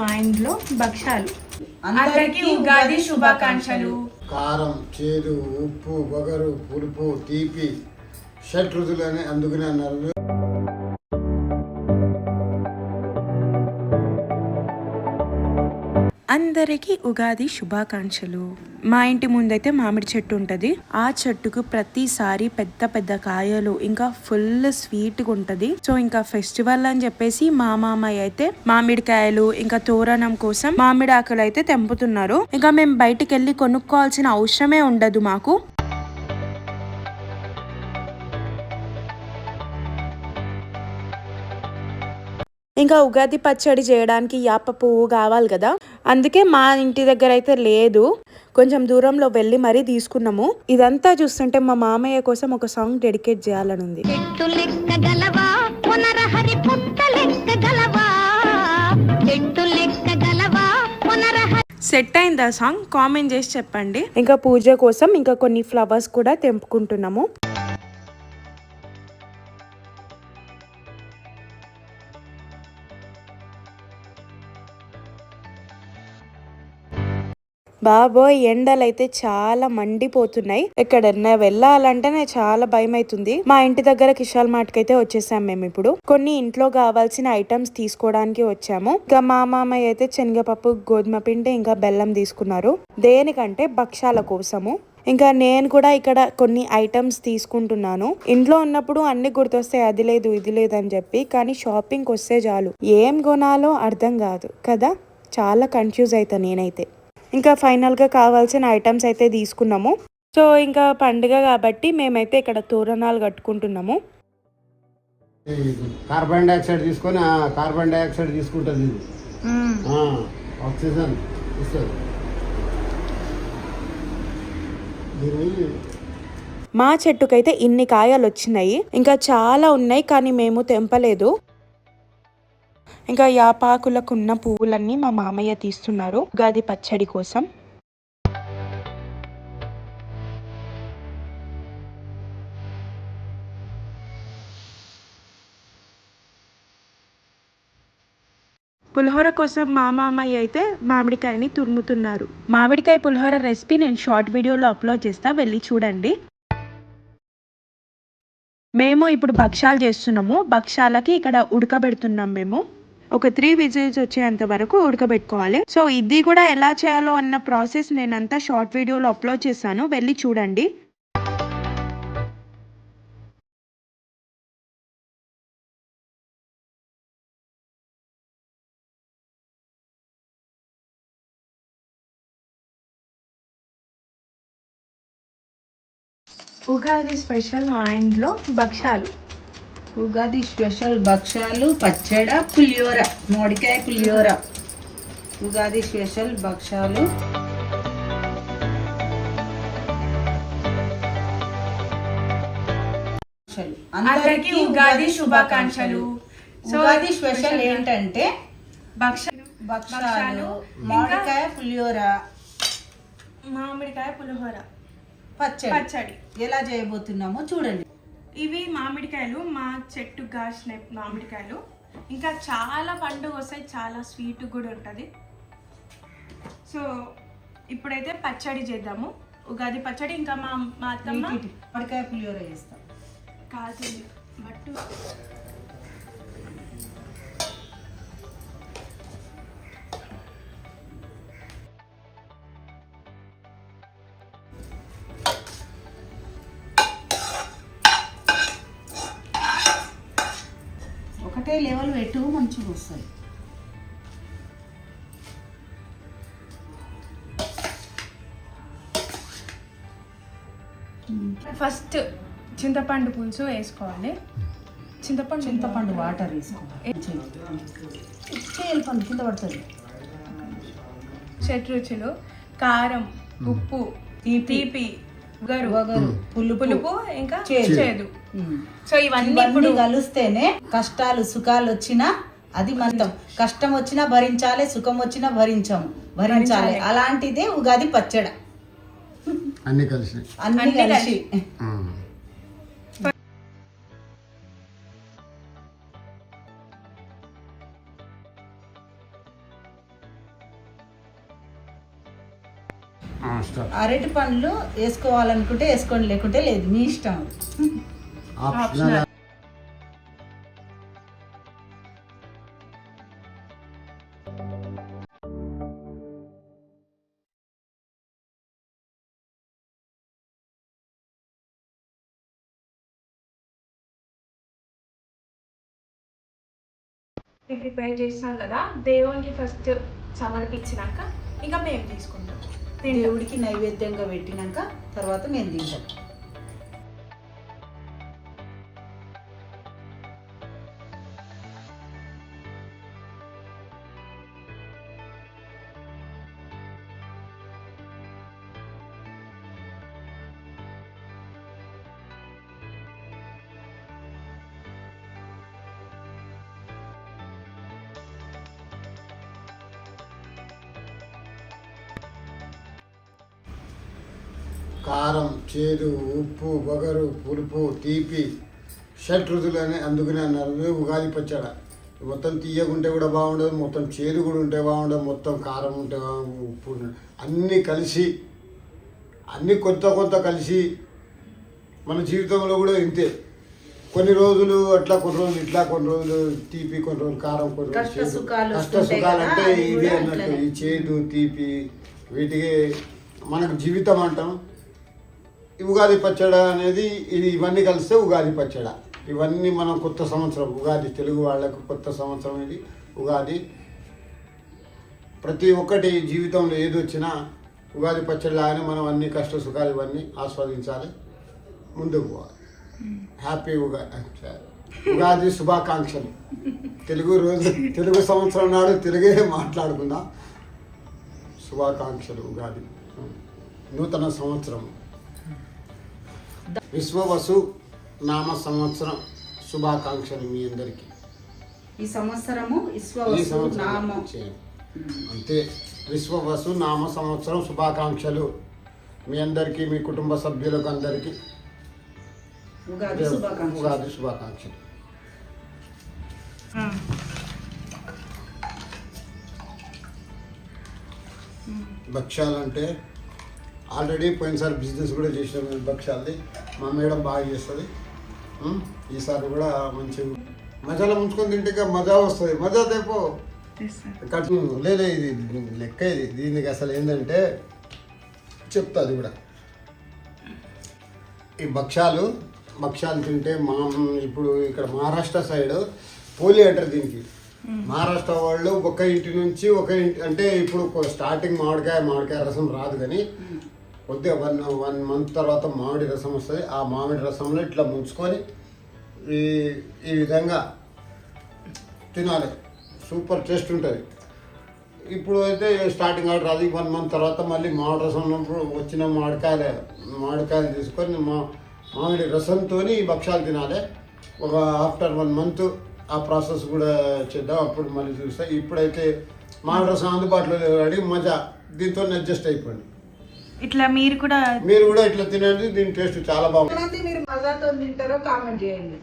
ఆయిన్లో భక్షాలు అందరికీ ఉగాది శుభాకాంక్షలు. కారం చేదు ఉప్పు బొగరు పులుపు తీపి షట్ రుజులని అందుకనే అన్నారు. అందరికీ ఉగాది శుభాకాంక్షలు. మా ఇంటి ముందైతే మామిడి చెట్టు ఉంటుంది. ఆ చెట్టుకు ప్రతిసారి పెద్ద పెద్ద కాయలు ఇంకా ఫుల్ స్వీట్గా ఉంటుంది. సో ఇంకా ఫెస్టివల్ అని చెప్పేసి మా మామయ్య అయితే మామిడికాయలు ఇంకా తోరణం కోసం మామిడి ఆకులు అయితే తెంపుతున్నారు. ఇంకా మేము బయటికి వెళ్ళి కొనుక్కోవాల్సిన అవసరమే ఉండదు మాకు. ఇంకా ఉగాది పచ్చడి చేయడానికి యాప పువ్వు కావాలి కదా. అందుకే మా ఇంటి దగ్గర అయితే లేదు. కొంచెం దూరంలో వెళ్ళి మరీ తీసుకున్నాము. ఇదంతా చూస్తుంటే మా మామయ్య కోసం ఒక సాంగ్ డెడికేట్ చేయాలని ఉంది సెట్ అయిందా సాంగ్? కామెంట్ చేసి చెప్పండి. ఇంకా పూజ కోసం ఇంకా కొన్ని ఫ్లవర్స్ కూడా తెంపుకుంటున్నాము. బాబోయ్ ఎండలైతే చాలా మండిపోతున్నాయి. ఎక్కడన్నా వెళ్ళాలంటేనే చాలా భయం అవుతుంది మా ఇంటి దగ్గర కిషాల్ మార్ట్ అయితే వచ్చేసాం మేము ఇప్పుడు. కొన్ని ఇంట్లో కావాల్సిన ఐటమ్స్ తీసుకోవడానికి వచ్చాము. ఇంకా మా మామయ్య అయితే శనగపప్పు గోధుమ పిండి ఇంకా బెల్లం తీసుకున్నారు. దేనికంటే భక్షాల కోసము. ఇంకా నేను కూడా ఇక్కడ కొన్ని ఐటమ్స్ తీసుకుంటున్నాను. ఇంట్లో ఉన్నప్పుడు అన్ని గుర్తొస్తాయి అది లేదు ఇది లేదని చెప్పి కానీ షాపింగ్కి వస్తే చాలు. ఏం కొనాలో అర్థం కాదు కదా? చాలా కన్ఫ్యూజ్ అవుతా నేనైతే. ఇంకా ఫైనల్గా కావాల్సిన ఐటమ్స్ అయితే తీసుకున్నాము. సో ఇంకా పండుగ కాబట్టి మేమైతే ఇక్కడ తోరణాలు కట్టుకుంటున్నాము. కార్బన్ డైఆక్సైడ్ తీసుకొని ఆ కార్బన్ డైఆక్సైడ్ తీసుకుంటుంది ఇది. ఆక్సిజన్ ఇస్తుంది. దీన్ని మా చెట్టుకైతే ఇన్ని కాయలు వచ్చినాయి. ఇంకా చాలా ఉన్నాయి కానీ మేము తెంపలేదు. ఇంకా యాపాకులకు ఉన్న పువ్వులన్నీ మా మామయ్య తీస్తున్నారు. ఉగాది పచ్చడి కోసం. పులిహోర కోసం మా మామయ్య అయితే మామిడికాయని తురుముతున్నారు. మామిడికాయ పులిహోర రెసిపీ నేను షార్ట్ వీడియోలో అప్లోడ్ చేస్తా వెళ్ళి చూడండి. మేము ఇప్పుడు భక్షాలు చేస్తున్నాము. భక్షాలకి ఇక్కడ ఉడకబెడుతున్నాం మేము. ఒక త్రీ విజిల్స్ వచ్చేంత వరకు ఉడకబెట్టుకోవాలి. సో ఇది కూడా ఎలా చేయాలో అన్న ప్రాసెస్ నేనంతా షార్ట్ వీడియోలో అప్లోడ్ చేశాను. వెళ్ళి చూడండి. ఉగాది స్పెషల్ మా ఇంట్లో భక్షాలు ఉగాది స్పెషల్ భక్షాలు పచ్చడ పులిహోర మామిడికాయ పులిహోర. ఉగాది స్పెషల్ భక్షాలు అందరికీ ఉగాది శుభాకాంక్షలు. ఉగాది స్పెషల్ ఏంటంటే భక్ష భక్షాలు మామిడికాయ పులిహోర. మామిడికాయ పులిహోర. పచ్చడి. పచ్చడి. ఎలా చేయబోతున్నామో చూడండి. ఇవి మామిడికాయలు మా చెట్టు కాసిన మామిడికాయలు. ఇంకా చాలా పండుగ వస్తాయి చాలా స్వీట్ కూడా ఉంటుంది. సో ఇప్పుడైతే పచ్చడి చేద్దాము. ఉగాది పచ్చడి ఇంకా మా మా అత్తమ్మ. మామిడికాయ పులిహోర చేస్తాం. కాల్చింది బట్టు లెవెల్ పెట్టు మంచిగా వస్తుంది ఫస్ట్ చింతపండు పులుసు వేసుకోవాలి. చింతపండు చింతపండు వాటర్ వేసుకోవాలి. కింద పడుతుంది. షట్ రుచులు కారం ఉప్పు తీపి. వగరు వగరు పులుపు పులుపు ఇంకా చేదు. సో ఇవన్నీ ఇప్పుడు కలిస్తేనే కష్టాలు సుఖాలు వచ్చినా అది మనం కష్టం వచ్చినా భరించాలి సుఖం వచ్చినా భరించాము భరించాలి. అలాంటిదే ఉగాది పచ్చడ. అన్నీ కలిసి అన్ని అన్ని కలిసి. అరటి పండ్లు వేసుకోవాలనుకుంటే వేసుకోండి లేకుంటే లేదు. మీ ఇష్టం. ఆప్షనల్. ప్రిపేర్ చేస్తాం కదా దేవునికి ఫస్ట్ సమర్పించినాక ఇక మేము తీసుకుంటాం. దేవుడికి నైవేద్యంగా పెట్టినాక తర్వాత మేము తింటాం. కారం చేదు ఉప్పు బొగరు పులుపు తీపి షట్ రుచులు అని అందుకనే అన్నారు. ఉగాది పచ్చడ. మొత్తం తీయకుంటే కూడా బాగుండదు మొత్తం చేదు కూడా ఉంటే బాగుండదు మొత్తం కారం ఉంటే ఉప్పు అన్నీ కలిసి అన్నీ కొత్త కొత్త కలిసి మన జీవితంలో కూడా ఇంతే. కొన్ని రోజులు అట్లా కొన్ని రోజులు ఇట్లా కొన్ని రోజులు తీపి కొన్ని రోజులు కారం కొన్ని రోజులు కష్ట. సుఖాలు అంటే ఇదే అన్నట్టు. ఈ చేదు తీపి వీటికి మనకు జీవితం అంటాం. ఉగాది పచ్చడ అనేది ఇది ఇవన్నీ కలిస్తే ఉగాది పచ్చడ. ఇవన్నీ మనం కొత్త సంవత్సరం ఉగాది తెలుగు వాళ్ళకు కొత్త సంవత్సరం ఇది ఉగాది. ప్రతి ఒక్కటి జీవితంలో ఏది వచ్చినా ఉగాది పచ్చడిలాగానే మనం అన్ని కష్ట సుఖాలు ఇవన్నీ ఆస్వాదించాలి. ముందుకు పోవాలి. హ్యాపీ ఉగాది ఉగాది శుభాకాంక్షలు. తెలుగు రోజు తెలుగు సంవత్సరం నాడు తెలుగే మాట్లాడుకుందాం. శుభాకాంక్షలు ఉగాది. నూతన సంవత్సరం. విశ్వవసు నామ సంవత్సరం శుభాకాంక్షలు మీ అందరికీ. ఈ సంవత్సరము విశ్వవసు నామం. అంతే. విశ్వవసు నామ సంవత్సరం శుభాకాంక్షలు మీ అందరికీ మీ కుటుంబ సభ్యులకు అందరికీ. ఉగాది శుభాకాంక్షలు. భక్ష్యాలంటే ఆల్రెడీ పోయినసారి బిజినెస్ కూడా చేసినాం మేము భక్ష్యాలది. మా మేడం బాగా చేస్తుంది? ఈసారి కూడా మంచి మజాలో ముంచుకొని తింటే మజా వస్తుంది. మజా తెపో కట్ లేలే ఇది లెక్క ఇది. దీనికి అసలు ఏంటంటే చెప్తా అది కూడా. ఈ భక్ష్యాలు భక్ష్యాలు తింటే మా ఇప్పుడు ఇక్కడ మహారాష్ట్ర సైడ్ పోలి అంటారు దీనికి. మహారాష్ట్ర వాళ్ళు ఒక ఇంటి నుంచి ఒక ఇంటి అంటే ఇప్పుడు స్టార్టింగ్ మామిడికాయ మామిడికాయ రసం రాదు కానీ కొద్దిగా వన్ వన్ మంత్ తర్వాత మామిడి రసం వస్తుంది. ఆ మామిడి రసంలో ఇట్లా ముంచుకొని ఈ ఈ విధంగా తినాలి. సూపర్ టేస్ట్ ఉంటుంది. ఇప్పుడు అయితే స్టార్టింగ్ ఆర్డర్ అది వన్ మంత్ తర్వాత మళ్ళీ మామిడి రసం ఉన్నప్పుడు వచ్చిన మామిడికాయలు మామిడికాయలు తీసుకొని మా మామిడి రసంతో ఈ భక్షాలు తినాలి. ఒక ఆఫ్టర్ వన్ మంత్ ఆ ప్రాసెస్ కూడా చేద్దాం. అప్పుడు మళ్ళీ చూస్తే. ఇప్పుడైతే మామిడి రసం అందుబాటులో లేదు మజా. దీంతో అడ్జస్ట్ అయిపోయింది. ఇట్లా మీరు కూడా మీరు కూడా ఇట్లా తినండి దీని టేస్ట్ చాలా బాగుంది మీరు మజాతో తింటారో కామెంట్ చేయండి.